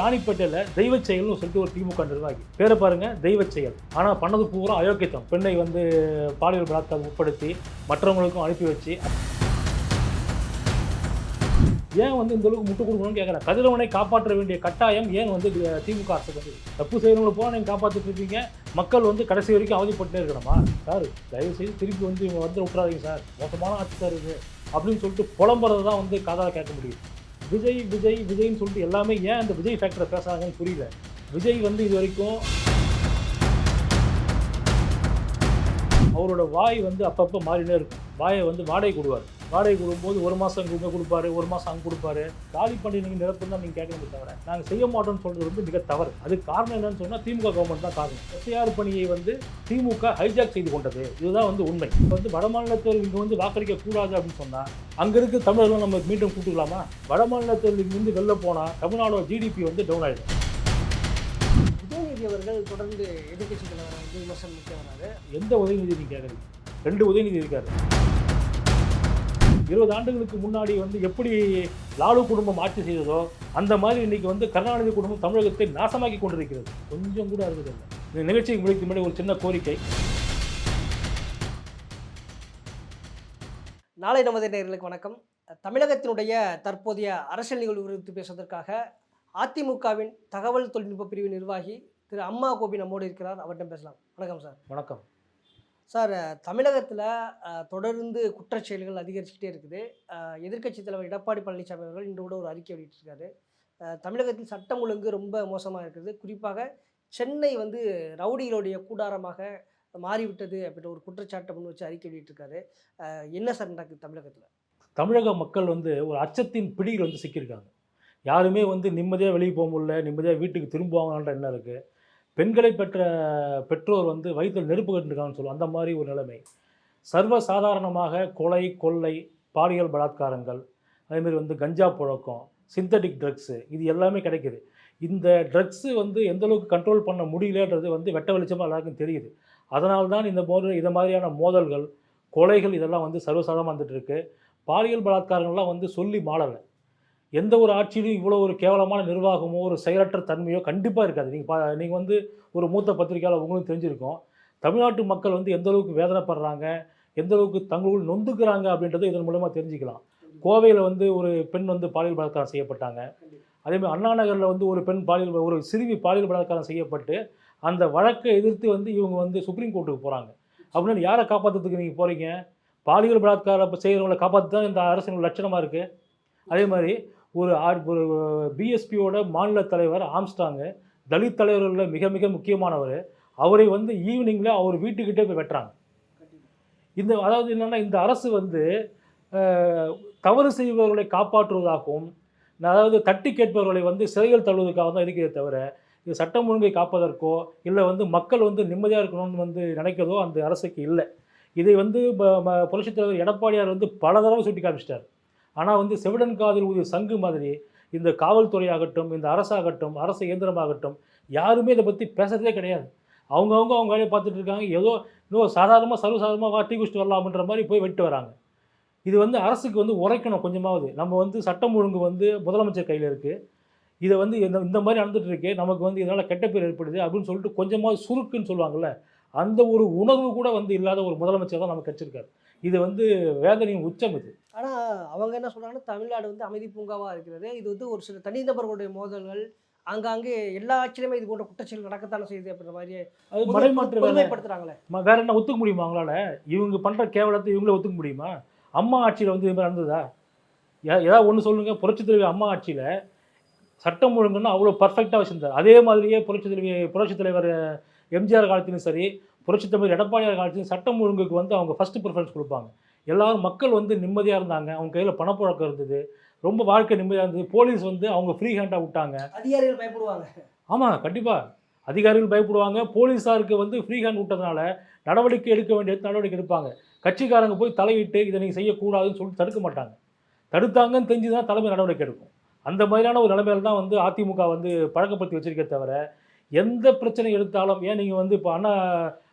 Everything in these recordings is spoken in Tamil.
ராணிப்பேட்டையில் தெய்வ செயல்னு சொல்லிட்டு ஒரு திமுக நிர்வாகி. பேரை பாருங்க தெய்வ செயல். ஆனால் பண்ணது பூரா அயோக்கியத்தம் பெண்ணை வந்து பாலியல் பலாத்காரம் உட்படுத்தி மற்றவங்களுக்கும் அனுப்பி வச்சு. ஏன் வந்து இந்த அளவுக்கு முட்டு கொடுக்கணும்னு கேட்குறேன் கதிரவனை காப்பாற்ற வேண்டிய கட்டாயம் ஏன் வந்து திமுக அரசு வந்து? தப்பு செய்யறவங்களை போக நீங்கள் காப்பாற்றிட்டு இருக்கீங்க. மக்கள் வந்து கடைசி வரைக்கும் அவதிப்பட்டுட்டே இருக்கணுமா? சார் தயவு செய்து திருப்பி வந்து இவங்க வந்து விட்றாதீங்க சார். மோசமான ஆட்சி சார் இது. அப்படின்னு சொல்லிட்டு புலம்புறது தான் வந்து காதால் கேட்க முடியும் விஜய் விஜய் விஜய்னு சொல்லிட்டு எல்லாமே ஏன் அந்த விஜய் ஃபேக்டரை பேசுகிறாங்கன்னு புரியல. விஜய் வந்து இது வரைக்கும் அவரோட வாய் வந்து அப்பப்போ மாறினே இருக்கும். வாயை வந்து வாடகை கொடுவார். வாடகை கொடுக்கும்போது ஒரு மாதம் இங்கே கொடுப்பாரு ஒரு மாதம் அங்கே கொடுப்பாரு. காலி பண்ணி நீங்கள் நிரப்புன்னு தான் நீங்கள் கேட்கணும் தவிர நாங்கள் செய்ய மாட்டோம்னு சொல்கிறது வந்து மிக தவறு. அதுக்கு காரணம் என்னன்னு சொன்னால் திமுக கவர்மெண்ட் தான் காரணம். எஸ்ஐஆர் பணியை வந்து திமுக ஹைஜாக் செய்து கொண்டது. இதுதான் வந்து உண்மை. இப்போ வந்து வட மாநிலத்தில் இங்கே வந்து வாக்களிக்க கூடாது அப்படின்னு சொன்னால் அங்கே இருக்க தமிழர்கள் நம்ம மீண்டும் கூட்டுக்கலாமா? வட மாநிலத்தில் இருந்து வெளில போனால் தமிழ்நாடோட ஜிடிபி வந்து டவுன் ஆகிடும் உதயநிதி அவர்கள் தொடர்ந்து எதிர்கட்சி தலைவர் வந்து விமர்சனம் முக்கிய வராரு எந்த உதயநிதி கேட்குறீங்க ரெண்டு உதயநிதி இருக்காரு. இருபது ஆண்டுகளுக்கு முன்னாடி வந்து எப்படி லாலு குடும்பம் ஆட்சி செய்ததோ அந்த மாதிரி இன்னைக்கு வந்து கருணாநிதி குடும்பம் தமிழகத்தை நாசமாக்கி கொண்டிருக்கிறது. கொஞ்சம் கூட அறுபதில்லை இந்த நிகழ்ச்சிக்கு முடிக்கு முன்னாடி ஒரு சின்ன கோரிக்கை. நாளை நமது நேயர்களுக்கு வணக்கம். தமிழகத்தினுடைய தற்போதைய அரசியல் நிகழ்வு குறித்து பேசுவதற்காக அதிமுகவின் தகவல் தொழில்நுட்ப பிரிவு நிர்வாகி திரு அம்மா கோபி நம்மோடு இருக்கிறார். அவர்கிட்ட பேசலாம். வணக்கம் சார். வணக்கம். சார் தமிழகத்தில் தொடர்ந்து குற்றச் செயல்கள் அதிகரிச்சுக்கிட்டே இருக்குது. எதிர்க்கட்சி தலைவர் எடப்பாடி பழனிசாமி அவர்கள் இன்று கூட ஒரு அறிக்கை வெளியிட்டிருக்காரு. தமிழகத்தில் சட்டம் ஒழுங்கு ரொம்ப மோசமாக இருக்குது. குறிப்பாக சென்னை வந்து ரவுடிகளுடைய கூடாரமாக மாறிவிட்டது அப்படின்ற ஒரு குற்றச்சாட்டை முன் வச்சு அறிக்கை வெளியிட்டிருக்காரு. என்ன சார் நடக்குது தமிழகத்தில்? தமிழக மக்கள் வந்து ஒரு அச்சத்தின் பிடியில் வந்து சிக்கியிருக்காங்க. யாருமே வந்து நிம்மதியாக வெளியே போக முடியல நிம்மதியாக வீட்டுக்கு திரும்புவாங்கன்ற எண்ணம் இருக்குது பெண்களை பெற்ற பெற்றோர் வந்து வயிற்றில் நெருப்பு கட்டுருக்காங்கன்னு சொல்லுவோம் அந்த மாதிரி ஒரு நிலைமை. சர்வ சாதாரணமாக கொலை கொள்ளை பாலியல் பலாத்காரங்கள் அதேமாரி வந்து கஞ்சா புழக்கம் சிந்தட்டிக் ட்ரக்ஸு இது எல்லாமே கிடைக்கிது. இந்த ட்ரக்ஸு வந்து எந்த அளவுக்கு கண்ட்ரோல் பண்ண முடியலன்றது வந்து வெட்ட வெளிச்சமாக எல்லாருக்கும் தெரியுது. அதனால தான் இந்த போன்ற இந்த மாதிரியான மோதல்கள் கொலைகள் இதெல்லாம் வந்து சர்வசாதாரணமாக வந்துட்டு இருக்கு. பாலியல் பலாத்காரங்கள்லாம் வந்து சொல்லி மாளலை எந்த ஒரு ஆட்சியிலும் இவ்வளோ ஒரு கேவலமான நிர்வாகமோ ஒரு செயலற்ற தன்மையோ கண்டிப்பாக இருக்காது. நீங்கள் பா நீங்கள் வந்து ஒரு மூத்த பத்திரிகையாளர் உங்களுக்கு தெரிஞ்சிருக்கும். தமிழ்நாட்டு மக்கள் வந்து எந்த அளவுக்கு வேதனைப்படுறாங்க எந்த அளவுக்கு தங்களுக்குள் நொந்துக்கிறாங்க அப்படின்றத இதன் மூலமாக தெரிஞ்சுக்கலாம். கோவையில் வந்து ஒரு பெண் வந்து பாலியல் பலாத்காரம் செய்யப்பட்டாங்க. அதேமாதிரி அண்ணா நகரில் வந்து ஒரு பெண் பாலியல் ஒரு சிறுமி பாலியல் பலாத்காரம் செய்யப்பட்டு அந்த வழக்கை எதிர்த்து வந்து இவங்க வந்து சுப்ரீம் கோர்ட்டுக்கு போகிறாங்க அப்படின்னு யாரை காப்பாற்றுறதுக்கு நீங்கள் போகிறீங்க பாலியல் பலாத்காரம் செய்கிறவங்களை காப்பாற்றி தான் இந்த அரசின் லட்சணமாக இருக்குது அதே மாதிரி ஒரு ஆர்- ஒரு பிஎஸ்பியோட மாநில தலைவர் ஆம்ஸ்டாங்கு தலித் தலைவர்களில் மிக மிக முக்கியமானவர். அவரை வந்து ஈவினிங்கில் அவர் வீட்டுக்கிட்டே போய் வெட்டுறாங்க. இந்த அதாவது என்னென்னா இந்த அரசு வந்து தவறு செய்பவர்களை காப்பாற்றுவதாகவும் அதாவது தட்டி கேட்பவர்களை வந்து சிறையில் தள்ளுவதற்காக தான் இருக்கிறதே தவிர இது சட்டம் ஒழுங்கை காப்பதற்கோ இல்லை வந்து மக்கள் வந்து நிம்மதியாக இருக்கணும்னு வந்து நினைக்கிறதோ அந்த அரசுக்கு இல்லை. இதை வந்து ப- ம- புரட்சித் தலைவர் எடப்பாடியார் வந்து பல தடவை சுட்டி காமிச்சிட்டார் ஆனால் வந்து செவிடன் காதில் ஊதிய சங்கு மாதிரி இந்த காவல்துறையாகட்டும் இந்த அரசாகட்டும் அரசு இயந்திரமாகட்டும் யாருமே இதை பற்றி பேசுறதே கிடையாது. அவங்கவுங்க அவங்க வேலையை பார்த்துட்டு இருக்காங்க. ஏதோ இன்னும் சாதாரணமாக சர்வசாதாரணமாக டீ குடிச்சிட்டு வரலாம்ன்ற மாதிரி போய் வெட்டு வராங்க. இது வந்து அரசுக்கு வந்து உரைக்கணும் கொஞ்சமாவது. நம்ம வந்து சட்டம் ஒழுங்கு வந்து முதலமைச்சர் கையில் இருக்குது இதை வந்து இந்த இந்த மாதிரி நடந்துட்டு இருக்கே நமக்கு வந்து இதனால் கெட்ட பேர் ஏற்படுது அப்படின்னு சொல்லிட்டு கொஞ்சமாவது சுருக்குன்னு சொல்லுவாங்கள்ல அந்த ஒரு உணர்வு கூட வந்து இல்லாத ஒரு முதலமைச்சர் தான் நமக்கு கிடச்சிருக்காரு இது வந்து வேதனையின் உச்சம் இது. ஆனால் அவங்க என்ன சொல்கிறாங்கன்னா தமிழ்நாடு வந்து அமைதி பூங்காவாக இருக்கிறது. இது வந்து ஒரு சில தனிநபர்களுடைய மோதல்கள் ஆங்காங்கே எல்லா ஆட்சியிலுமே இது போன்ற குற்றச்செயல் நடக்கத்தானே செய்யுது அப்படின்ற மாதிரி அது மறைமாற்று வேலை பொதுமைப்படுத்துறாங்களே. ம- வேற என்ன ஒத்துக்க முடியுமா அவங்களால? இவங்க பண்ற கேவலத்தை இவங்களே ஒத்துக்க முடியுமா? அம்மா ஆட்சியில் வந்து இது மாதிரி நடந்ததா? ஏதாவது ஒன்று சொல்லுங்க. புரட்சி தலைவி அம்மா ஆட்சியில் சட்டம் ஒழுங்குன்னு அவ்வளோ பர்ஃபெக்டாக வச்சிருந்தார். அதே மாதிரியே புரட்சி தலைவி புரட்சி தலைவர் எம்ஜிஆர் காலத்திலும் சரி புரட்சி தலைவர் எடப்பாடியார் காலத்திலும் சட்டம் ஒழுங்குக்கு வந்து அவங்க ஃபர்ஸ்ட் ப்ரிஃபரன்ஸ் கொடுப்பாங்க. எல்லாரும் மக்கள் வந்து நிம்மதியாக இருந்தாங்க. அவங்க கையில் பணப்புழக்கம் இருந்தது. ரொம்ப வாழ்க்கை நிம்மதியாக இருந்தது. போலீஸ் வந்து அவங்க ஃப்ரீ ஹேண்டாக விட்டாங்க. அதிகாரிகள் பயப்படுவாங்க. ஆமாம் கண்டிப்பாக அதிகாரிகள் பயப்படுவாங்க. போலீஸாருக்கு வந்து ஃப்ரீ ஹேண்ட் விட்டதுனால நடவடிக்கை எடுக்க வேண்டியது நடவடிக்கை எடுப்பாங்க. கட்சிக்காரங்க போய் தலையிட்டு இதை நீங்கள் செய்யக்கூடாதுன்னு சொல்லிட்டு தடுக்க மாட்டாங்க. தடுத்தாங்கன்னு தெரிஞ்சு தான் தலைமை நடவடிக்கை எடுக்கும். அந்த மாதிரியான ஒரு நிலைமையில தான் வந்து அதிமுக வந்து பழக்கப்படுத்தி வச்சிருக்கே தவிர எந்த பிரச்சனை எடுத்தாலும் ஏன் நீங்கள் வந்து இப்போ அண்ணா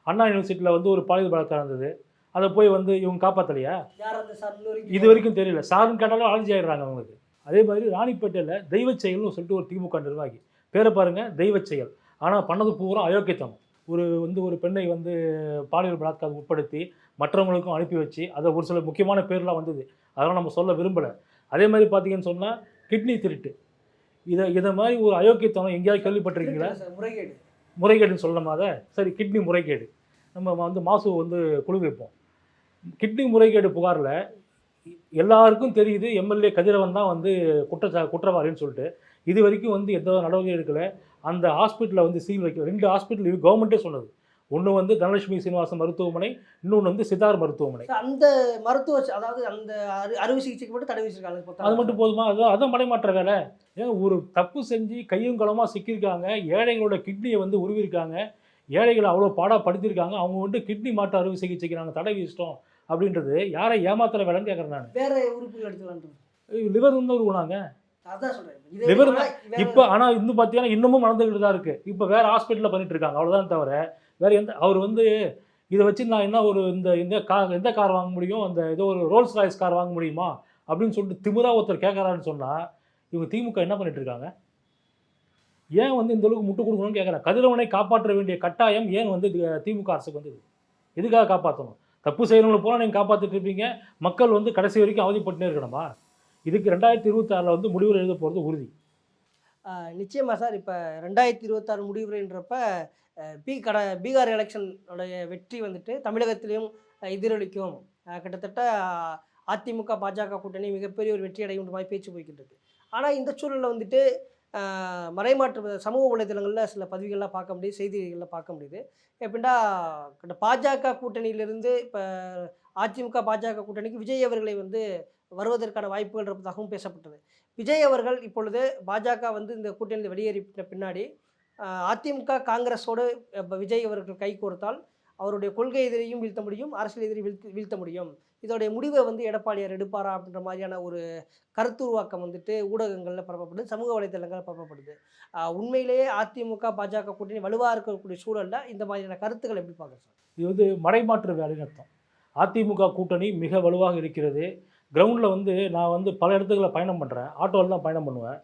அண்ணா யூனிவர்சிட்டியில் வந்து ஒரு பாலியல் பலாத்காரம் இருந்தது. அதை போய் வந்து இவங்க காப்பாற்றலையா இது வரைக்கும் தெரியல. சாருன்னு கேட்டாலும் அலைஞ்சி ஆயிடுறாங்க அவங்களுக்கு. அதே மாதிரி ராணிப்பேட்டையில் தெய்வ செயல்னு சொல்லிட்டு ஒரு திமுக நிர்வாகி. பேரை பாருங்க தெய்வச் செயல். ஆனால் பண்ணது பூரா அயோக்கியத்தனம். ஒரு வந்து ஒரு பெண்ணை வந்து பாலியல் பலாத்காரம் உட்படுத்தி மற்றவங்களுக்கும் அனுப்பி வச்சு அதை ஒரு சில முக்கியமான பேர்லாம் வந்தது. அதெல்லாம் நம்ம சொல்ல விரும்பலை. அதே மாதிரி பார்த்தீங்கன்னு சொன்னால் கிட்னி திருட்டு. இதை இதை மாதிரி ஒரு அயோக்கியத்தனம் எங்கேயாவது கேள்விப்பட்டிருக்கீங்களா? முறைகேடு. முறைகேடுன்னு சொல்லலாமா அதை? சரி கிட்னி முறைகேடு. நம்ம வந்து மாசு வந்து குழு வைப்போம் கிட்னி முறைகேடு புகாரில் எல்லாருக்கும் தெரியுது எம்எல்ஏ கதிரவன் தான் வந்து குற்றச்சா குற்றவாளின்னு சொல்லிட்டு. இது வரைக்கும் வந்து எந்த நடவடிக்கை எடுக்கல. அந்த ஹாஸ்பிட்டலில் வந்து சீல் வைக்க ரெண்டு ஹாஸ்பிட்டல் இது கவர்மெண்ட்டே சொன்னது. ஒன்று வந்து தனலட்சுமி சீனிவாசன் மருத்துவமனை இன்னொன்று வந்து சித்தார் மருத்துவமனை. அந்த மருத்துவ அதாவது அந்த அறு அறுவை சிகிச்சைக்கு மட்டும் தடை வச்சிருக்காங்க அது மட்டும் போதுமா? அதுதான் அதான் மடைமாற்ற வேலை. ஏன் ஒரு தப்பு செஞ்சு கையும் களமாக சிக்கியிருக்காங்க. ஏழைகளோட கிட்னியை வந்து உருவிருக்காங்க ஏழைகளை அவ்வளோ பாடாக படுத்திருக்காங்க அவங்க வந்து கிட்னி மாற்று அறுவை சிகிச்சைக்கு நாங்கள் தடை விதிச்சிட்டோம் அப்படின்றது யாரை ஏமாத்துற வேலைன்னு கேட்குறேன் நான். வேற உறுப்புகள் எடுத்துக்கலான்றது லிவர் Liver வேற- வேற- இப்போ ஆனால் இன்னும் பார்த்தீங்கன்னா இன்னமும் நடந்துக்கிட்டு தான் இருக்குது இப்போ வேற ஹாஸ்பிட்டலில் பண்ணிட்டு இருக்காங்க. அவ்வளோதான் தவிர வேற எந்த அவர் வந்து இதை வச்சு நான் என்ன ஒரு இந்த இந்த கார் எந்த கார் வாங்க முடியும்? அந்த ஏதோ ஒரு ரோல்ஸ் ராய்ஸ் கார் வாங்க முடியுமா? அப்படின்னு சொல்லிட்டு திமிரா ஒருத்தர் கேட்குறாருன்னு சொன்னால் இவங்க திமுக என்ன பண்ணிட்டு இருக்காங்க? ஏன் வந்து இந்த அளவுக்கு முட்டு கொடுக்கணும்னு கேட்குறேன் கதிரவனை காப்பாற்ற வேண்டிய கட்டாயம் ஏன் வந்து திமுக அரசுக்கு வந்தது? எதுக்காக காப்பாற்றணும் தப்பு செய்கிறவங்களை பூரா நீங்கள் காப்பாற்றிட்டு இருப்பீங்க. மக்கள் வந்து கடைசி வரைக்கும் அவதிப்பட்டுனே இருக்கணுமா? இதுக்கு ரெண்டாயிரத்தி இருபத்தாறில் வந்து முடிவுகள் எழுத போகிறது உறுதி. நிச்சயமாக சார். இப்போ ரெண்டாயிரத்தி இருபத்தாறு முடிவுரைன்றப்ப பீ கட பீகார் எலெக்ஷனுடைய வெற்றி வந்துட்டு தமிழகத்திலையும் எதிரொலிக்கும். கிட்டத்தட்ட அதிமுக பாஜக கூட்டணி மிகப்பெரிய ஒரு வெற்றி அடையும் மாதிரி பேச்சு போய்கிட்டு இருக்கு. ஆனால் இந்த சூழலில் வந்துட்டு மறைமாற்று சமூக வலைதளங்களில் சில பதிவுகள்லாம் பார்க்க முடியுது செய்திகளில் பார்க்க முடியுது. எப்படின்னா பாஜக கூட்டணியிலிருந்து இப்போ அதிமுக பாஜக கூட்டணிக்கு விஜய் அவர்களை வந்து வருவதற்கான வாய்ப்புகள் இருப்பதாகவும் பேசப்பட்டது. விஜய் அவர்கள் இப்பொழுது பாஜக வந்து இந்த கூட்டணியில் வெளியேறின பின்னாடி அதிமுக காங்கிரஸோடு இப்போ விஜய் அவர்கள் கை கோர்த்தால் அவருடைய கொள்கை எதிரையும் வீழ்த்த முடியும் அரசியல் எதிரையும் வீழ்த்த முடியும். இதோடைய முடிவை வந்து எடப்பாடியார் எடுப்பாரா அப்படின்ற மாதிரியான ஒரு கருத்து உருவாக்கம் வந்துட்டு ஊடகங்களில் பரப்பப்படுது சமூக வலைதளங்களில் பரப்பப்படுது. உண்மையிலேயே அதிமுக பாஜக கூட்டணி வலுவாக இருக்கக்கூடிய சூழலில் இந்த மாதிரியான கருத்துக்கள் எப்படி பார்க்குறோம் சார்? இது வந்து மடைமாற்று வேலைன்னு அர்த்தம் அதிமுக கூட்டணி மிக வலுவாக இருக்கிறது. கிரவுண்டில் வந்து நான் வந்து பல இடத்துக்களில் பயணம் பண்ணுறேன் ஆட்டோவில் தான் பயணம் பண்ணுவேன்.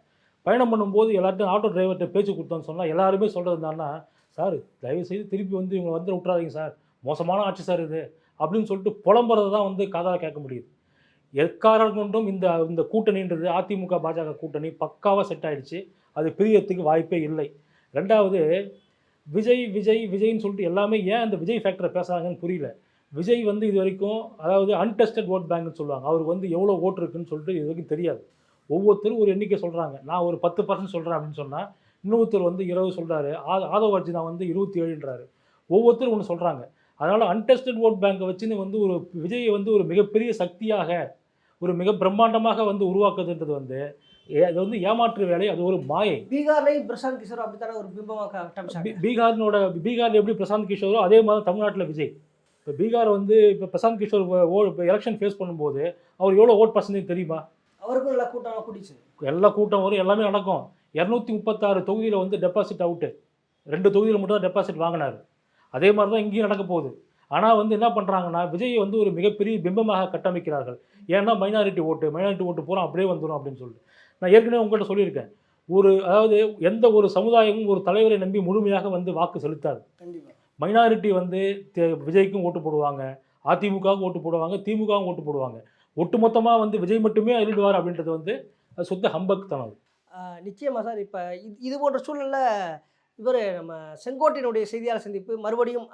பயணம் பண்ணும்போது எல்லாத்தையும் ஆட்டோ டிரைவர்கிட்ட பேச்சு கொடுத்தோன்னு சொன்னால் எல்லாருமே சொல்கிறது என்னன்னா சார் தயவுசெய்து திருப்பி வந்து இவங்க வந்து விட்றாதீங்க சார். மோசமான ஆட்சி சார் இது அப்படின்னு சொல்லிட்டு புலம்புறது தான் வந்து காதாக கேட்க முடியுது. எக்காரணம் கொண்டும் இந்த இந்த கூட்டணின்றது அதிமுக பாஜக கூட்டணி பக்காவாக செட் ஆகிடுச்சு அது பிரியத்துக்கு வாய்ப்பே இல்லை. ரெண்டாவது விஜய் விஜய் விஜய்ன்னு சொல்லிட்டு எல்லாமே ஏன் அந்த விஜய் ஃபேக்டரை பேசுகிறாங்கன்னு புரியல. விஜய் வந்து இது வரைக்கும் அதாவது அன்டெஸ்டட் ஓட் பேங்க்னு சொல்லுவாங்க. அவருக்கு வந்து எவ்வளோ ஓட்டு இருக்குன்னு சொல்லிட்டு இது வரைக்கும் தெரியாது. ஒவ்வொருத்தரும் ஒரு எண்ணிக்கை சொல்கிறாங்க நான் ஒரு பத்து பர்சன்ட் சொல்கிறேன் அப்படின்னு சொன்னால் இன்னொருத்தர் வந்து இருபது சொல்கிறாரு ஆதவ அர்ஜுனா வந்து இருபத்தி ஏழுன்றாரு. ஒவ்வொருத்தரும் ஒன்று சொல்கிறாங்க அதனால் அன்டெஸ்டட் ஓட் பேங்கை வச்சுன்னு வந்து ஒரு விஜயை வந்து ஒரு மிகப்பெரிய சக்தியாக ஒரு மிக பிரம்மாண்டமாக வந்து உருவாக்குதுன்றது வந்து அது வந்து ஏமாற்று வேலை அது ஒரு மாயை. பீகார்லையும் பிரசாந்த் கிஷோர் அப்படித்தானே ஒரு பிம்பமாக பீகாரினோட பீகாரில் எப்படி பிரசாந்த் கிஷோரோ அதே மாதிரி தமிழ்நாட்டில் விஜய். இப்போ பீகார் வந்து இப்போ பிரசாந்த் கிஷோர் ஓ- இப்போ எலெக்ஷன் ஃபேஸ் பண்ணும்போது அவர் எவ்வளோ ஓட் பர்சன்டேஜ் தெரியுமா? அவருக்கும் நல்லா கூட்டம் கூட்டிச்சு எல்லா கூட்டம் வரும் எல்லாமே நடக்கும். இரநூத்தி முப்பத்தாறு தொகுதியில் வந்து டெபாசிட் அவுட்டு ரெண்டு தொகுதியில் மட்டும் தான் டெபாசிட் வாங்கினார். அதே மாதிரி தான் இங்கேயும் நடக்க போகுது. ஆனால் வந்து என்ன பண்ணுறாங்கன்னா விஜயை வந்து ஒரு மிகப்பெரிய பிம்பமாக கட்டமைக்கிறார்கள். ஏன்னா மைனாரிட்டி ஓட்டு மைனாரிட்டி ஓட்டு பூரா அப்படியே வந்துடும் அப்படின்னு சொல்லிட்டு. நான் ஏற்கனவே உங்கள்கிட்ட சொல்லியிருக்கேன். ஒரு அதாவது எந்த ஒரு சமுதாயமும் ஒரு தலைவரை நம்பி முழுமையாக வந்து வாக்கு செலுத்தாது. மைனாரிட்டி வந்து விஜய்க்கும் ஓட்டு போடுவாங்க. அதிமுகவுக்கும் ஓட்டு போடுவாங்க திமுகவும் ஓட்டு போடுவாங்க. ஒட்டுமொத்தமாக வந்து விஜய் மட்டுமே அருள்வார் அப்படின்றது வந்து சுத்த ஹம்பக் தனம் ஆஹ் நிச்சயமா சார். இப்போ இது இது போன்ற சூழலில் இவர் நம்ம செங்கோட்டையினுடைய செய்தியாளர் சந்திப்பு மறுபடியும்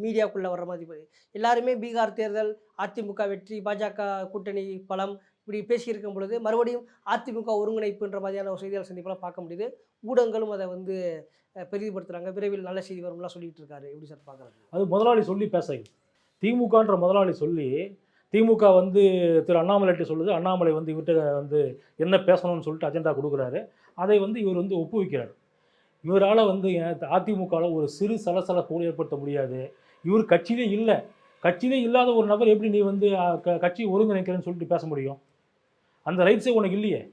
மீடியாக்குள்ளே வர்ற மாதிரி எல்லாருமே பீகார் தேர்தல் அதிமுக வெற்றி பாஜக கூட்டணி பலம் இப்படி பேசியிருக்கும் பொழுது மறுபடியும் அதிமுக ஒருங்கிணைப்புன்ற மாதிரியான ஒரு செய்தியாளர் சந்திப்பெல்லாம் பார்க்க முடியுது. ஊடகங்களும் அதை வந்து அஹ், விரைவில் நல்ல செய்தி வரும்லாம் சொல்லிட்டு இருக்காரு. எப்படி சார் பார்க்குறாங்க அது முதலாளி சொல்லி பேசுங்க. திமுகன்ற முதலாளி சொல்லி திமுக வந்து திரு அண்ணாமலைட்டு சொல்லுது அண்ணாமலை வந்து இவர்கிட்ட வந்து என்ன பேசணும்னு சொல்லிட்டு அஜெண்டா கொடுக்குறாரு. அதை வந்து இவர் வந்து ஒப்புவிக்கிறார். இவரால் வந்து அதிமுகவில் ஒரு சிறு சலசலப்பு ஏற்படுத்த முடியாது? இவர் கட்சியிலே இல்லை. கட்சியிலே இல்லாத ஒரு நபர் எப்படி நீ வந்து க- கட்சி ஒருங்கிணைக்கிறேன்னு சொல்லிட்டு பேச முடியும்? அந்த ரைட்ஸே உனக்கு இல்லையே.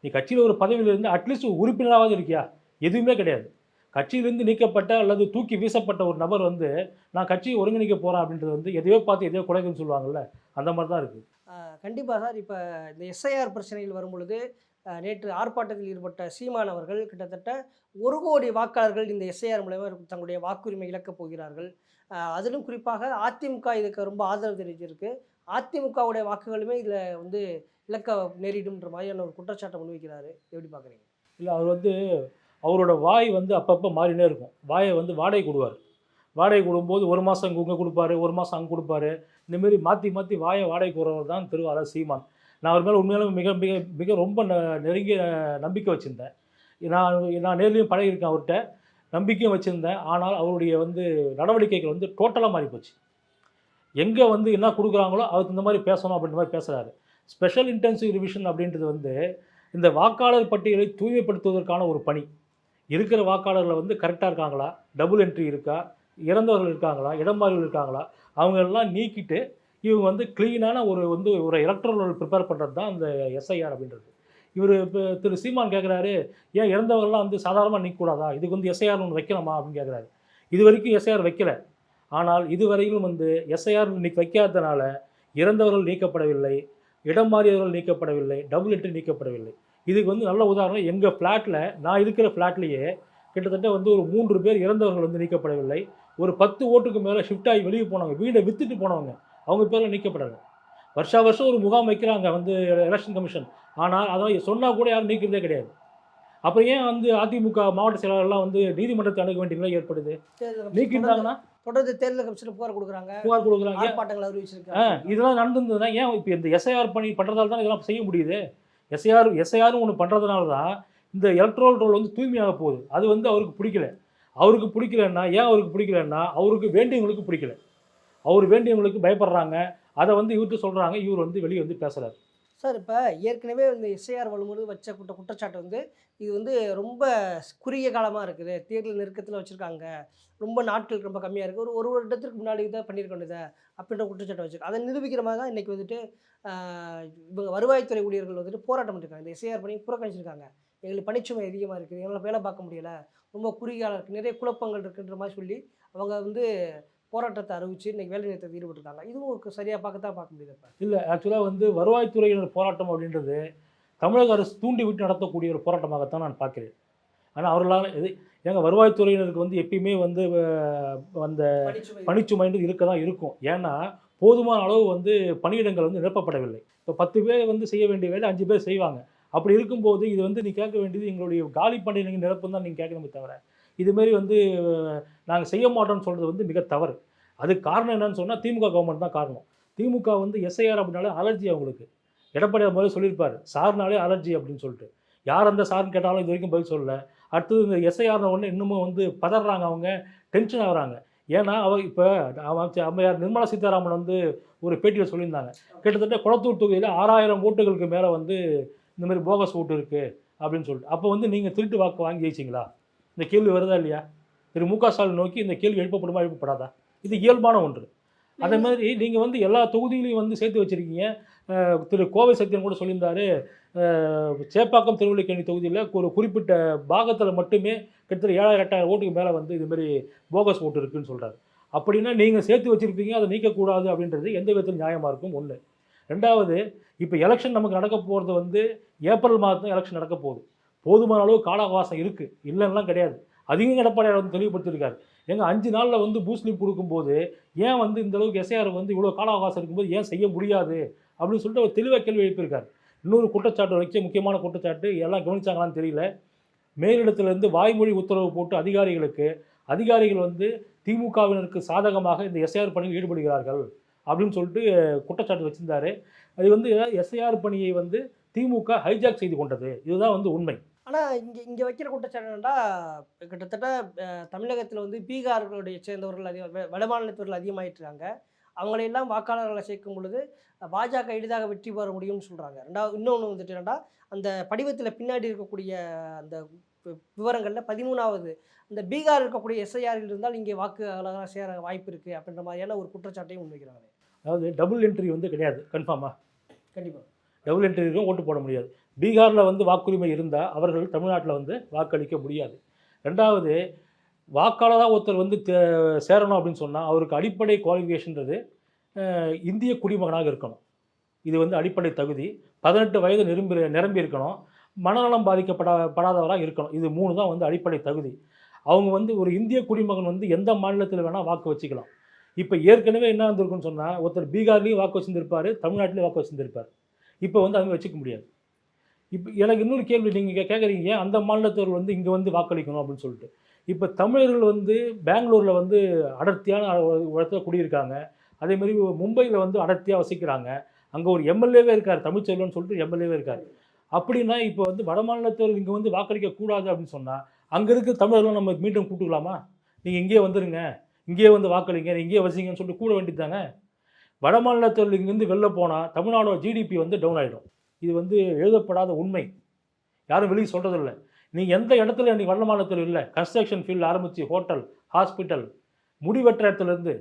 நீ கட்சியில் ஒரு பதவியில் இருந்து அட்லீஸ்ட் உறுப்பினராவது இருக்கியா? எதுவுமே கிடையாது. கட்சியிலிருந்து நீக்கப்பட்ட அல்லது தூக்கி வீசப்பட்ட ஒரு நபர் வந்து நான் கட்சியை ஒருங்கிணைக்க போகிறேன் அப்படின்றது வந்து எதையோ பார்த்து எதையோ குறைக்குன்னு சொல்லுவாங்கல்ல அந்த மாதிரி தான் இருக்குது கண்டிப்பாக சார். இப்போ இந்த எஸ்ஐஆர் பிரச்சனைகள் வரும்பொழுது நேற்று ஆர்ப்பாட்டத்தில் ஈடுபட்ட சீமான் அவர்கள் கிட்டத்தட்ட ஒரு கோடி வாக்காளர்கள் இந்த எஸ்ஐஆர் மூலயமா தங்களுடைய வாக்குரிமை இழக்கப் போகிறார்கள். அதிலும் குறிப்பாக அதிமுக இதுக்கு ரொம்ப ஆதரவு தெரிவிச்சிருக்கு. அதிமுகவுடைய வாக்குகளுமே இதில் வந்து இழக்க நேரிடும்ன்ற மாதிரியான ஒரு குற்றச்சாட்டை முன்வைக்கிறாரு. எப்படி பார்க்குறீங்க? இல்லை அவர் வந்து அவரோட வாய் வந்து அப்பப்போ மாறினே இருக்கும். வாயை வந்து வாடகை கொடுவார் வாடகை கொடுக்கும்போது ஒரு மாதம் இங்கே கொடுப்பாரு ஒரு மாதம் அங்கே கொடுப்பாரு. இந்தமாரி மாற்றி மாற்றி வாயை வாடகை கூறவர் தான் திருவாரர் சீமான். நான் அவர் மேலே உண்மையிலும் மிக மிக மிக ரொம்ப நெருங்கிய நம்பிக்கை வச்சுருந்தேன். நான் நான் நேர்லேயும் பழகியிருக்கேன் அவர்கிட்ட. நம்பிக்கையும் வச்சுருந்தேன். ஆனால் அவருடைய வந்து நடவடிக்கைகள் வந்து டோட்டலாக மாறி போச்சு எங்கே வந்து என்ன கொடுக்குறாங்களோ அதுக்கு இந்த மாதிரி பேசணும் அப்படின்ற மாதிரி பேசுகிறாரு ஸ்பெஷல் இன்டென்சிவ் ரிவிஷன் அப்படின்றது வந்து இந்த வாக்காளர் பட்டியலை தூய்மைப்படுத்துவதற்கான ஒரு பணி. இருக்கிற வாக்காளர்களை வந்து கரெக்டாக இருக்காங்களா? டபுள் என்ட்ரி இருக்கா? இறந்தவர்கள் இருக்காங்களா? இடமாறிகள் இருக்காங்களா? அவங்க எல்லாம் நீக்கிட்டு இவங்க வந்து க்ளீனான ஒரு வந்து ஒரு எலக்ட்ரல் ப்ரிப்பேர் பண்ணுறது தான் அந்த எஸ்ஐஆர் அப்படின்றது. இவர் இப்போ திரு சீமான் கேட்குறாரு ஏன் இறந்தவர்கள்லாம் வந்து சாதாரணமாக நிற்கக்கூடாதா இதுக்கு வந்து எஸ்ஐஆர் ஒன்று வைக்கலாமா அப்படின்னு கேட்குறாரு இது வரைக்கும் எஸ்ஐஆர் வைக்கல. ஆனால் இதுவரையிலும் வந்து எஸ்ஐஆர் இன்னைக்கு வைக்காததுனால இறந்தவர்கள் நீக்கப்படவில்லை இடம் மாறியவர்கள் நீக்கப்படவில்லை டபுள் எட்டு நீக்கப்படவில்லை. இதுக்கு வந்து நல்ல உதாரணம் எங்கள் ஃப்ளாட்டில் நான் இருக்கிற ஃப்ளாட்லேயே கிட்டத்தட்ட வந்து ஒரு மூன்று பேர் இறந்தவர்கள் வந்து நீக்கப்படவில்லை. ஒரு பத்து ஓட்டுக்கு மேலே ஷிஃப்ட் ஆகி வெளியே போனவங்க வீடை விற்றுட்டு போனவங்க அவங்க பேரில் நீக்கப்படலை வருஷா வருஷம் ஒரு முகாம் வைக்கிறாங்க வந்து எலெக்ஷன் கமிஷன் ஆனால் அதான் சொன்னால் கூட யாரும் நீக்கிறதே கிடையாது. அப்புறம் ஏன் வந்து அதிமுக மாவட்ட செயலாளர்லாம் வந்து நீதிமன்றத்தை அணுக வேண்டிய நிலை ஏற்படுது? நீக்கிட்டாங்கன்னா தொடர்ந்து தேர்தல் கமிஷன் புகார் கொடுக்குறாங்க. புகார் கொடுக்குறாங்க. ஆர்ப்பாட்டங்கள் அறிவிச்சிருக்காங்க இதெல்லாம் நடந்திருந்ததுன்னா ஏன் இப்போ இந்த எஸ்ஐஆர் பண்ணி பண்ணுறதால தான் இதெல்லாம் செய்ய முடியுது? எஸ்ஐஆர் எஸ்ஐஆர்னு ஒன்று பண்ணுறதுனால தான் இந்த எலக்ட்ரல் ரோல் வந்து தூய்மையாக போகுது. அது வந்து அவருக்கு பிடிக்கல. அவருக்கு பிடிக்கலன்னா ஏன் அவருக்கு பிடிக்கலன்னா அவருக்கு வேண்டியவங்களுக்கு பிடிக்கல. அவர் வேண்டியவங்களுக்கு பயப்படுறாங்க. அதை வந்து இவர்கிட்ட சொல்கிறாங்க இவர் வந்து வெளியே வந்து பேசுகிறார் சார் இப்போ ஏற்கனவே இந்த எஸ்ஐஆர் வலுமுறை வச்ச குற்ற குற்றச்சாட்டு வந்து இது வந்து ரொம்ப குறுகிய காலமாக இருக்குது. தேர்தல் நெருக்கத்தில் வச்சுருக்காங்க. ரொம்ப நாட்கள் ரொம்ப கம்மியாக இருக்குது ஒரு ஒரு வருடத்திற்கு முன்னாடி இதை பண்ணியிருக்கணும் இதை அப்படின்ற குற்றச்சாட்டை வச்சுருக்கு அதை நிரூபிக்கிற மாதிரி தான் இன்றைக்கி வந்துட்டு இவங்க வருவாய்த்துறை ஊழியர்கள் வந்துட்டு போராட்டம் பண்ணியிருக்காங்க இந்த எஸ்ஐஆர் பண்ணி புறக்கணிச்சிருக்காங்க. எங்களுக்கு பணிச்சுமை அதிகமாக இருக்குது. எங்களால் வேலை பார்க்க முடியல. ரொம்ப குறுகியாக இருக்குது நிறைய குழப்பங்கள் இருக்குன்ற மாதிரி சொல்லி அவங்க வந்து போராட்டத்தை அறிவிச்சு இன்னைக்கு வேலை நிறுத்தத்தில் ஈடுபட்டிருக்காங்க. இதுவும் சரியாக பார்க்க தான் பார்க்க முடியுது இப்போ. இல்லை ஆக்சுவலாக வந்து வருவாய்த்துறையினர் போராட்டம் அப்படின்றது தமிழக அரசு தூண்டி விட்டு நடத்தக்கூடிய ஒரு போராட்டமாகத்தான் நான் பார்க்கிறேன். ஆனால் அவர்களால் இது ஏங்க வருவாய்த்துறையினருக்கு வந்து எப்பயுமே வந்து அந்த பணிச்சுமை. பணிச்சுமைன்றது இருக்க தான் இருக்கும். ஏன்னா போதுமான அளவு வந்து பணியிடங்கள் வந்து நிரப்பப்படவில்லை. இப்போ பத்து பேர் வந்து செய்ய வேண்டிய வேலை அஞ்சு பேர் செய்வாங்க. அப்படி இருக்கும்போது இது வந்து நீ கேட்க வேண்டியது எங்களுடைய காலி பணியிடங்கள் நிரப்பும் தான் நீங்கள் கேட்கணுமே தவிர இதுமாரி வந்து நாங்கள் செய்ய மாட்டோம்னு சொல்கிறது வந்து மிக தவறு. அதுக்கு காரணம் என்னன்னு சொன்னால் திமுக கவர்மெண்ட் தான் காரணம். திமுக வந்து எஸ்ஐஆர் அப்படின்னாலே அலர்ஜி அவங்களுக்கு. எடப்பாடி முதல்ல சொல்லியிருப்பார் சார்னாலே அலர்ஜி அப்படின்னு சொல்லிட்டு. யார் அந்த சார்னு கேட்டாலும் இது வரைக்கும் பதில் சொல்லலை. அடுத்தது இந்த எஸ்ஐஆர்ன ஒன்று இன்னமும் வந்து பதறாங்க அவங்க டென்ஷன் ஆகுறாங்க. ஏன்னா அவ இப்போ அம்மையார் நிர்மலா சீதாராமன் வந்து ஒரு பேட்டியில் சொல்லியிருந்தாங்க. கிட்டத்தட்ட குளத்தூர் தொகுதியில் ஆறாயிரம் ஓட்டுகளுக்கு மேலே வந்து இந்த மாதிரி போகஸ் ஓட்டு இருக்குது அப்படின்னு சொல்லிட்டு. அப்போ வந்து நீங்கள் திருட்டு வாக்கு வாங்கி ஜெயிச்சிங்களா? இந்த கேள்வி வருதா இல்லையா? திரு மு க ஸ்டாலின் நோக்கி இந்த கேள்வி எழுப்பப்படுமா எழுப்பப்படாதா? இது இயல்பான ஒன்று. அதே மாதிரி நீங்கள் வந்து எல்லா தொகுதிகளையும் வந்து சேர்த்து வச்சுருக்கீங்க. திரு கோவை சத்தியன் கூட சொல்லியிருந்தாரு. சேப்பாக்கம் திருவள்ளிக்கேணி தொகுதியில் ஒரு குறிப்பிட்ட பாகத்தில் மட்டுமே கிட்டத்தட்ட ஏழாயிரம் எட்டாயிரம் ஓட்டுக்கு மேலே வந்து இது மாதிரி போகஸ் ஓட்டு இருக்குன்னு சொல்கிறாரு அப்படின்னா நீங்கள் சேர்த்து வச்சுருப்பீங்க அதை நீக்கக்கூடாது அப்படின்றது எந்த விதத்தில் நியாயமாக இருக்கும்? ஒன்று ரெண்டாவது இப்போ எலெக்ஷன் நமக்கு நடக்க போகிறது வந்து ஏப்ரல் மாதம் எலெக்ஷன் நடக்க போகுது. போதுமான அளவு கால அவகாசம் இருக்குது இல்லைன்னா கிடையாது. அதையும் எடப்பாடியார் வந்து தெளிவுபடுத்தியிருக்காரு. ஏங்க அஞ்சு நாளில் வந்து பூஸ்லிப் கொடுக்கும்போது ஏன் வந்து இந்த அளவுக்கு எஸ்ஐஆர் வந்து இவ்வளோ கால அவகாசம் இருக்கும்போது ஏன் செய்ய முடியாது? அப்படின்னு சொல்லிட்டு அவர் தெளிவாக கேள்வி எழுப்பியிருக்காரு. இன்னொரு குற்றச்சாட்டு வைக்க முக்கியமான குற்றச்சாட்டு எல்லாம் கவனிச்சாங்களான்னு தெரியல. மேலிடத்திலிருந்து வாய்மொழி உத்தரவு போட்டு அதிகாரிகளுக்கு அதிகாரிகள் வந்து திமுகவினருக்கு சாதகமாக இந்த எஸ்ஐஆர் பணியில் ஈடுபடுகிறார்கள் அப்படின்னு சொல்லிட்டு குற்றச்சாட்டு வச்சுருந்தாரு. அது வந்து எஸ்ஐஆர் பணியை வந்து திமுக ஹைஜாக் செய்து கொண்டது. இதுதான் வந்து உண்மை. ஆனால் இங்கே இங்கே வைக்கிற குற்றச்சாட்டு என்னன்னா கிட்டத்தட்ட தமிழகத்தில் வந்து பீகார்களுடைய சேர்ந்தவர்கள் அதிகம் வெ- வடமாநிலத்தவர்கள் அதிகமாயிட்டுருக்காங்க. அவங்களையெல்லாம் வாக்காளர்களை சேர்க்கும் பொழுது பாஜக எளிதாக வெற்றி பெற முடியும்னு சொல்கிறாங்க ரெண்டாவது இன்னொன்று வந்துட்டு என்னன்னா அந்த படிவத்தில் பின்னாடி இருக்கக்கூடிய அந்த விவரங்களில் பதிமூணாவது அந்த பீகார் இருக்கக்கூடிய எஸ்ஐஆரில் இருந்தால் இங்கே வாக்குகளாக சேர வாய்ப்பு இருக்குது அப்படின்ற மாதிரியான ஒரு குற்றச்சாட்டையும் முன்வைக்கிறாங்க அதாவது டபுள் என்ட்ரி வந்து கிடையாது. கன்ஃபார்மாக கண்டிப்பாக டபுள் என்ட்ரி இருக்கும் ஓட்டு போட முடியாது. பீகாரில் வந்து வாக்குரிமை இருந்தால் அவர்கள் தமிழ்நாட்டில் வந்து வாக்களிக்க முடியாது. ரெண்டாவது வாக்காளராக ஒருத்தர் வந்து சேரணும் அப்படின்னு சொன்னால் அவருக்கு அடிப்படை குவாலிஃபிகேஷன்றது இந்திய குடிமகனாக இருக்கணும். இது வந்து அடிப்படை தகுதி. பதினெட்டு வயது நிரம்பி நிரம்பி இருக்கணும். மனநலம் பாதிக்கப்படா படாதவராக இருக்கணும். இது மூணு தான் வந்து அடிப்படை தகுதி. அவங்க வந்து ஒரு இந்திய குடிமகன் வந்து எந்த மாநிலத்தில் வேணால் வாக்கு வச்சுக்கலாம். இப்போ ஏற்கனவே என்ன இருந்திருக்குன்னு சொன்னால் ஒருத்தர் பீகார்லேயும் வாக்கு வச்சுருந்துருப்பார் தமிழ்நாட்டிலையும் வாக்கு வச்சுருந்துருப்பார். இப்போ வந்து அது வச்சுக்க முடியாது. இப்போ எனக்கு இன்னொரு கேள்வி நீங்கள் கேட்குறீங்க ஏன் அந்த மாநிலத்தவர் வந்து இங்கே வந்து வாக்களிக்கணும் அப்படின்னு சொல்லிட்டு. இப்போ தமிழர்கள் வந்து பெங்களூரில் வந்து அடர்த்தியான ஒரு இடத்துல குடியிருக்காங்க. அதே மாதிரி மும்பையில் வந்து அடர்த்தியாக வசிக்கிறாங்க. அங்கே ஒரு எம்எல்ஏவே இருக்கார் தமிழ்ச்செல்வன் சொல்லிட்டு எம்எல்ஏவே இருக்கார். அப்படின்னா இப்போ வந்து வட மாநிலத்தவர் இங்கே வந்து வாக்களிக்க கூடாது அப்படின்னு சொன்னால் அங்கே இருக்க தமிழர்களை நம்ம மீண்டும் கூப்பிட்டுக்கலாமா? நீங்கள் இங்கேயே வந்துருங்க. இங்கேயே வந்து வாக்களிங்க. இங்கேயே வசிங்கன்னு சொல்லிட்டு கூட வேண்டியதாங்க வட மாநிலத்தவர் இங்கேருந்து வெளில போனால் தமிழ்நாடோட ஜிடிபி வந்து டவுன் ஆகிடும் இது வந்து எழுதப்படாத உண்மை. யாரும் வெளியே சொல்கிறதில்ல நீங்கள் எந்த இடத்துல இன்றைக்கி வட மாநிலத்தில் இல்லை கன்ஸ்ட்ரக்ஷன் ஃபீல்டு ஆரம்பித்து ஹோட்டல் ஹாஸ்பிட்டல் முடிவெற்ற இடத்துலேருந்து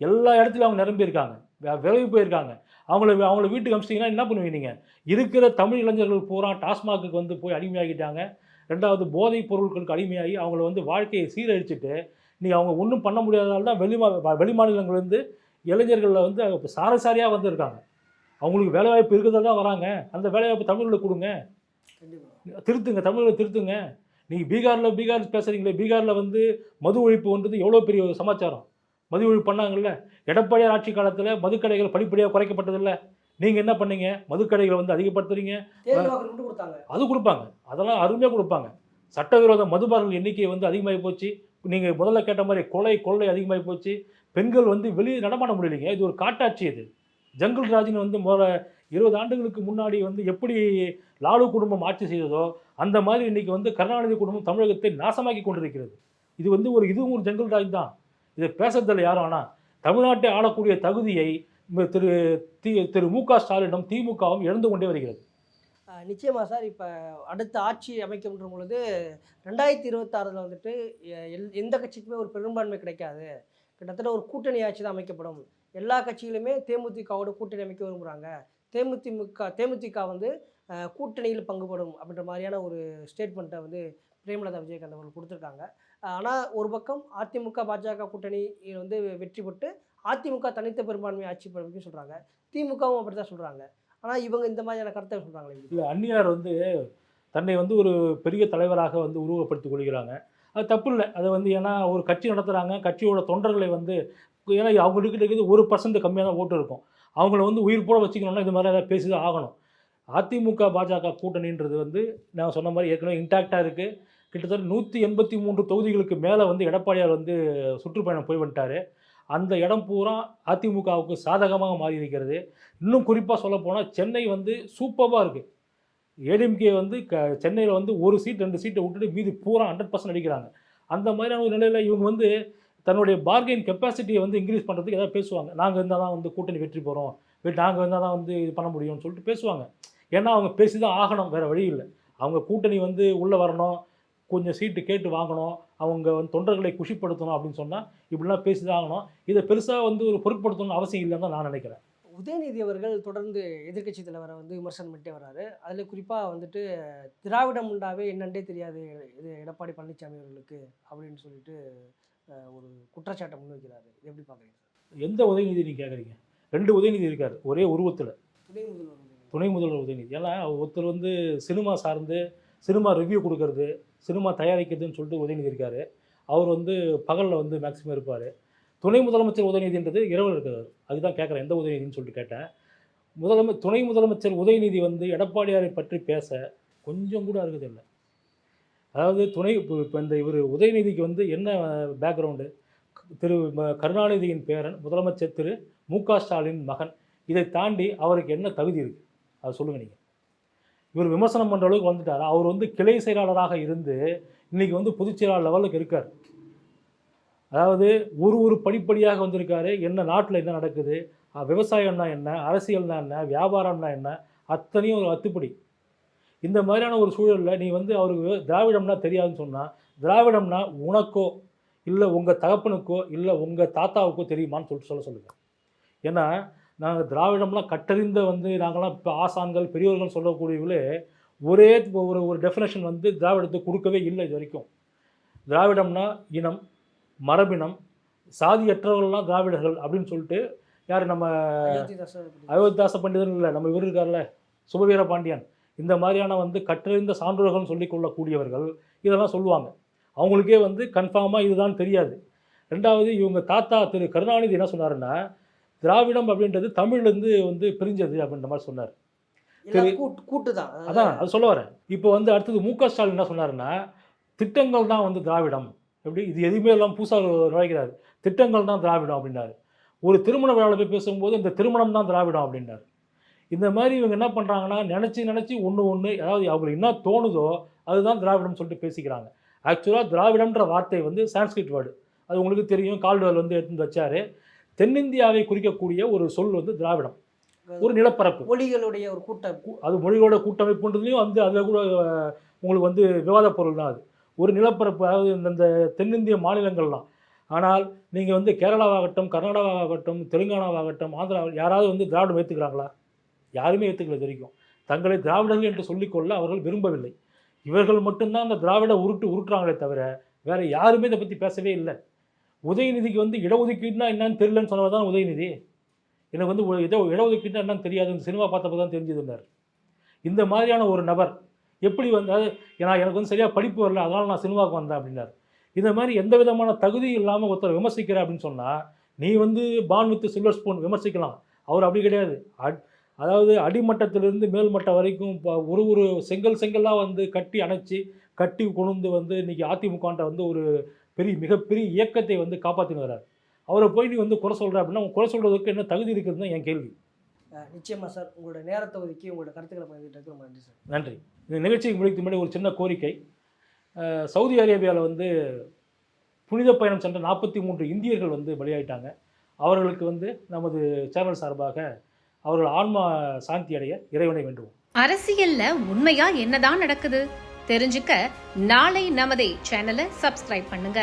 எல்லா இடத்துலையும் அவங்க நிரம்பியிருக்காங்க வே- போயிருக்காங்க. அவங்கள அவங்கள வீட்டுக்கு அமிச்சிங்கன்னா என்ன பண்ணுவீங்க நீங்கள் இருக்கிற தமிழ் இளைஞர்கள் பூரா டாஸ்மாகுக்கு வந்து போய் அடிமையாகிட்டாங்க. ரெண்டாவது போதைப் பொருட்களுக்கு அடிமையாகி அவங்கள வந்து வாழ்க்கையை சீரழிச்சிட்டு நீ அவங்க ஒன்றும் பண்ண முடியாததால் தான் வெளிமா வெளிமாநிலங்கள்லேருந்து இளைஞர்களில் வந்து சாரசாரியாக வந்திருக்காங்க. அவங்களுக்கு வேலைவாய்ப்பு இருக்கிறதா தான் வராங்க. அந்த வேலைவாய்ப்பு தமிழில் கொடுங்க. திருத்துங்க தமிழில் திருத்துங்க. நீங்கள் பீகாரில் பீகார் பேசுகிறீங்களே பீகாரில் வந்து மது ஒழிப்புன்றது எவ்வளோ பெரிய ஒரு சமாச்சாரம்? மது ஒழிப்பு பண்ணாங்கல்ல. எடப்பாடியார் ஆட்சி காலத்தில் மதுக்கடைகள் படிப்படியாக குறைக்கப்பட்டதில்ல. நீங்கள் என்ன பண்ணீங்க? மதுக்கடைகளை வந்து அதிகப்படுத்துறீங்க. அது கொடுப்பாங்க. அதெல்லாம் அருமையாக கொடுப்பாங்க. சட்டவிரோத மதுபார்கள் எண்ணிக்கை வந்து அதிகமாகி போச்சு. நீங்கள் முதல்ல கேட்ட மாதிரி கொலை கொள்ளை அதிகமாகி போச்சு. பெண்கள் வந்து வெளியே நடமாட முடியலைங்க. இது ஒரு காட்டாட்சி இது ஜங்கல் ராஜின் வந்து முத இருபது ஆண்டுகளுக்கு முன்னாடி வந்து எப்படி லாலு குடும்பம் ஆட்சி செய்ததோ அந்த மாதிரி இன்னைக்கு வந்து கருணாநிதி குடும்பம் தமிழகத்தை நாசமாக்கி கொண்டிருக்கிறது. இது வந்து ஒரு இதுவும் ஒரு ஜங்கல் ராஜ் தான். இதை பேசுறதில்ல யாரும் ஆனால் தமிழ்நாட்டை ஆளக்கூடிய தகுதியை திரு தி திரு மு க ஸ்டாலினும் திமுகவும் இழந்து கொண்டே வருகிறது. நிச்சயமாக சார். இப்போ அடுத்த ஆட்சி அமைக்கின்ற பொழுது ரெண்டாயிரத்தி இருபத்தாறில் வந்துட்டு எ- எல்- எந்த கட்சிக்குமே ஒரு பெரும்பான்மை கிடைக்காது. கிட்டத்தட்ட ஒரு கூட்டணி ஆட்சி தான் அமைக்கப்படும். எல்லா கட்சியிலுமே தேமுதிகவோட கூட்டணி அமைக்க விரும்புகிறாங்க தேமுதிமுக தேமுதிக வந்து கூட்டணியில் பங்குபடும் அப்படின்ற மாதிரியான ஒரு ஸ்டேட்மெண்ட்டை வந்து பிரேமலதா விஜயகாந்த் அவர்கள் கொடுத்துருக்காங்க. ஆனால் ஒரு பக்கம் அதிமுக பாஜக கூட்டணி வந்து வெற்றி பெற்று அதிமுக தனித்த பெரும்பான்மை ஆட்சி பதவிக்கும் சொல்கிறாங்க திமுகவும் அப்படி தான் சொல்கிறாங்க ஆனால் இவங்க இந்த மாதிரியான கருத்தை சொல்கிறாங்களே இல்லை அந்நியார் வந்து தன்னை வந்து ஒரு பெரிய தலைவராக வந்து உருவப்படுத்திக் கொள்கிறாங்க. அது தப்பு இல்லை. அதை வந்து ஏன்னா ஒரு கட்சி நடத்துகிறாங்க கட்சியோட தொண்டர்களை வந்து ஏன்னா அவங்களுக்கு இருக்குது ஒரு பர்சன்ட் கம்மியாக தான் ஓட்டு இருக்கும் அவங்கள வந்து உயிர் போட வச்சுக்கணும்னா இது மாதிரி ஏதாவது பேசி தான் ஆகணும். அதிமுக பாஜக கூட்டணின்றது வந்து நான் சொன்ன மாதிரி ஏற்கனவே இன்டாக்டாக இருக்குது கிட்டத்தட்ட நூற்றி எண்பத்தி மூன்று தொகுதிகளுக்கு மேலே வந்து எடப்பாடியார் வந்து சுற்றுப்பயணம் போய் வந்துட்டார். அந்த இடம் பூரா அதிமுகவுக்கு சாதகமாக மாறி இருக்கிறது இன்னும் குறிப்பாக சொல்லப்போனால் சென்னை வந்து சூப்பராக இருக்குது ஏடிஎம்கே வந்து க சென்னையில் வந்து ஒரு சீட் ரெண்டு சீட்டை விட்டுட்டு மீதி பூரா ஹண்ட்ரட் பர்சன்ட் அடிக்கிறாங்க. அந்த மாதிரியான ஒரு நிலையில் இவங்க வந்து தன்னுடைய பார்கெயின் கெப்பாசிட்டியை வந்து இன்க்ரீஸ் பண்ணுறதுக்கு ஏதாவது பேசுவாங்க. நாங்கள் இருந்தால் தான் வந்து கூட்டணி வெற்றி போகிறோம் நாங்கள் இருந்தால் தான் வந்து இது பண்ண முடியும்னு சொல்லிட்டு பேசுவாங்க. ஏன்னா அவங்க பேசி தான் ஆகணும். வேறு வழி இல்லை. அவங்க கூட்டணி வந்து உள்ளே வரணும். கொஞ்சம் சீட்டு கேட்டு வாங்கணும். அவங்க வந்து தொண்டர்களை குஷிப்படுத்தணும் அப்படின்னு சொன்னால் இப்படிலாம் பேசி தான் ஆகணும். இதை பெருசாக வந்து ஒரு பொருட்படுத்தணும்னு அவசியம் இல்லைன்னு தான் நான் நினைக்கிறேன். உதயநிதி அவர்கள் தொடர்ந்து எதிர்க்கட்சி தலைவரை வந்து விமர்சனம் பண்ணிட்டே வராரு. அதில் குறிப்பாக வந்துட்டு திராவிடம் உண்டாவே என்னென்றே தெரியாது இது எடப்பாடி பழனிசாமி அவர்களுக்கு அப்படின்னு சொல்லிட்டு ஒரு குற்றச்சாட்டை முன்வைக்கிறாரு. இது எப்படி பார்க்குறீங்க சார்? எந்த உதயநிதி நீங்கள் கேட்குறீங்க? ரெண்டு உதயநிதி இருக்கார் ஒரே உருவத்தில் துணை முதல்வர் துணை முதல்வர் உதயநிதி. ஏன்னா ஒருத்தர் வந்து சினிமா சார்ந்து சினிமா ரிவ்யூ கொடுக்கறது சினிமா தயாரிக்கிறதுன்னு சொல்லிட்டு உதயநிதி இருக்கார். அவர் வந்து பகலில் வந்து மேக்ஸிமம் இருப்பார். துணை முதலமைச்சர் உதயநிதின்றது இரவில் இருக்கிறார் அதுதான் கேட்குறேன் எந்த உதயநிதின்னு சொல்லிட்டு கேட்டேன். முதலமை துணை முதலமைச்சர் உதயநிதி வந்து எடப்பாடியாரை பற்றி பேச கொஞ்சம் கூட அருகதில்லை அதாவது துணை இப்போ இந்த இவர் உதயநிதிக்கு வந்து என்ன பேக்ரவுண்டு திரு கருணாநிதியின் பேரன் முதலமைச்சர் திரு மு க ஸ்டாலின் மகன். இதை தாண்டி அவருக்கு என்ன தகுதி இருக்குது அதை சொல்லுங்கள் நீங்கள் இவர் விமர்சனம் பண்ணுற அளவுக்கு வந்துட்டார். அவர் வந்து கிளை செயலாளராக இருந்து இன்னைக்கு வந்து பொதுச் செயலாளர் லெவலுக்கு இருக்கார். அதாவது ஒரு ஒரு படிப்படியாக வந்திருக்காரு. என்ன நாட்டில் என்ன நடக்குது? விவசாயம்னா என்ன? அரசியல்னா என்ன? வியாபாரம்னா என்ன? அத்தனையும் ஒரு அத்துப்படி. இந்த மாதிரியான ஒரு சூழலில் நீ வந்து அவருக்கு திராவிடம்னா தெரியாதுன்னு சொன்னால் திராவிடம்னா உனக்கோ இல்லை உங்கள் தகப்பனுக்கோ இல்லை உங்கள் தாத்தாவுக்கோ தெரியுமான்னு சொல்லிட்டு சொல்ல சொல்லுங்கள் ஏன்னா நாங்கள் திராவிடம்லாம் கட்டறிந்த வந்து நாங்களாம் இப்போ ஆசான்கள் பெரியவர்கள் சொல்லக்கூடியவங்களே ஒரே ஒரு ஒரு டெஃபினேஷன் வந்து திராவிடத்துக்கு கொடுக்கவே இல்லை இது வரைக்கும். திராவிடம்னா இனம் மரபினம் சாதியற்றவர்கள்லாம் திராவிடர்கள் அப்படின்னு சொல்லிட்டு யார் நம்ம. அயோத்திதாச பண்டிதன் இல்லை நம்ம இவர் இருக்கார்ல சுபவீர பாண்டியன். இந்த மாதிரியான வந்து கற்றறிந்த சான்றோர்கள்னு சொல்லிக் கொள்ளக்கூடியவர்கள் இதெல்லாம் சொல்லுவாங்க. அவங்களுக்கே வந்து கன்ஃபார்மாக இதுதான் தெரியாது. ரெண்டாவது இவங்க தாத்தா திரு கருணாநிதி என்ன சொன்னாருன்னா திராவிடம் அப்படின்றது தமிழ்லேருந்து வந்து பிரிஞ்சது அப்படின்ற மாதிரி சொன்னார். கூட்டு தான் அதான் அது சொல்ல வரேன். இப்போ வந்து அடுத்தது மு க ஸ்டாலின் என்ன சொன்னாருன்னா திட்டங்கள் தான் வந்து திராவிடம். எப்படி? இது எதுவுமே எல்லாம் புதுசாக நுழைக்கிறாரு திட்டங்கள் தான் திராவிடம் அப்படின்னாரு. ஒரு திருமண விழாவில் போய் பேசும்போது இந்த திருமணம் தான் திராவிடம் அப்படின்னாரு. இந்த மாதிரி இவங்க என்ன பண்ணுறாங்கன்னா நினச்சி நினச்சி ஒன்று ஒன்று அதாவது அவங்களுக்கு என்ன தோணுதோ அதுதான் திராவிடம் சொல்லிட்டு பேசிக்கிறாங்க. ஆக்சுவலாக திராவிடம்ன்ற வார்த்தை வந்து சான்ஸ்கிரிட் வேர்டு அது உங்களுக்கு தெரியும் கால்டுவல் வந்து எடுத்து வச்சாரு. தென்னிந்தியாவை குறிக்கக்கூடிய ஒரு சொல் வந்து திராவிடம். ஒரு நிலப்பரப்பு. மொழிகளுடைய ஒரு கூட்டம் அது மொழிகளோட கூட்டமைப்புன்றதுலையும் வந்து அதில் கூட உங்களுக்கு வந்து விவாத பொருள் தான் அது. ஒரு நிலப்பரப்பு அதாவது இந்த- இந்த தென்னிந்திய மாநிலங்கள்லாம். ஆனால் நீங்கள் வந்து கேரளாவாகட்டும் கர்நாடகாவாகட்டும் தெலுங்கானாவாகட்டும் ஆந்திரா யாராவது வந்து திராவிடம் ஏற்றுக்கிறாங்களா யாருமே ஏற்றுக்கல இது வரைக்கும். தங்களை திராவிடர்கள் என்று சொல்லிக்கொள்ள அவர்கள் விரும்பவில்லை. இவர்கள் மட்டும்தான் அந்த திராவிட உருட்டு உருட்டுறாங்களே தவிர வேறு யாருமே இதை பற்றி பேசவே இல்லை. உதயநிதிக்கு வந்து இடஒதுக்கீடுனா என்னன்னு தெரியலன்னு சொன்னவர் தான் உதயநிதி. எனக்கு வந்து ஒரு இட இடஒதுக்கீடுனா என்னன்னு தெரியாது. இந்த சினிமா பார்த்தப்போ தான் தெரிஞ்சதுன்னார் இந்த மாதிரியான ஒரு நபர் எப்படி வந்து அது ஏன்னா எனக்கு வந்து சரியாக படிப்பு வரல அதனால் நான் சினிமாவுக்கு வந்தேன் அப்படின்னார். இந்த மாதிரி எந்த விதமான தகுதி இல்லாமல் ஒருத்தர் விமர்சிக்கிற அப்படின்னு சொன்னால் நீ வந்து பான் வித் சில்வர் ஸ்பூன் விமர்சிக்கலாம். அவர் அப்படி கிடையாது. அட் அதாவது அடிமட்டத்திலிருந்து மேல்மட்டம் வரைக்கும் இப்போ ஒரு ஒரு செங்கல் செங்கலாக வந்து கட்டி அணைச்சி கட்டி கொண்டு வந்து இன்னைக்கு அதிமுகன்ற வந்து ஒரு பெரிய மிகப்பெரிய இயக்கத்தை வந்து காப்பாற்றின்னு வர்றார் அவரை போய் நீ வந்து குறை சொல்கிற அப்படின்னா குறை சொல்கிறதுக்கு என்ன தகுதி இருக்குதுன்னு தான் என் கேள்வி. அஹ் நிச்சயமா சார். உங்களோட நேரத்தை ஒதுக்கி உங்களோட கருத்துக்களை பதிவிட்டதுக்கு ரொம்ப நன்றி சார். நன்றி. இந்த நிகழ்ச்சிக்கு முடிக்கு முன்னாடி ஒரு சின்ன கோரிக்கை. சவுதி அரேபியாவில் வந்து புனித பயணம் சென்ற நாற்பத்தி மூன்று இந்தியர்கள் வந்து பலியாயிட்டாங்க. அவர்களுக்கு வந்து நமது சேனல் சார்பாக அவர்கள் ஆன்மா சாந்தி அடைய இறைவனை வேண்டுவோம். அரசியல்ல உண்மையா என்னதான் நடக்குது? தெரிஞ்சுக்க நாளை நமதே சேனலை சப்ஸ்கிரைப் பண்ணுங்க.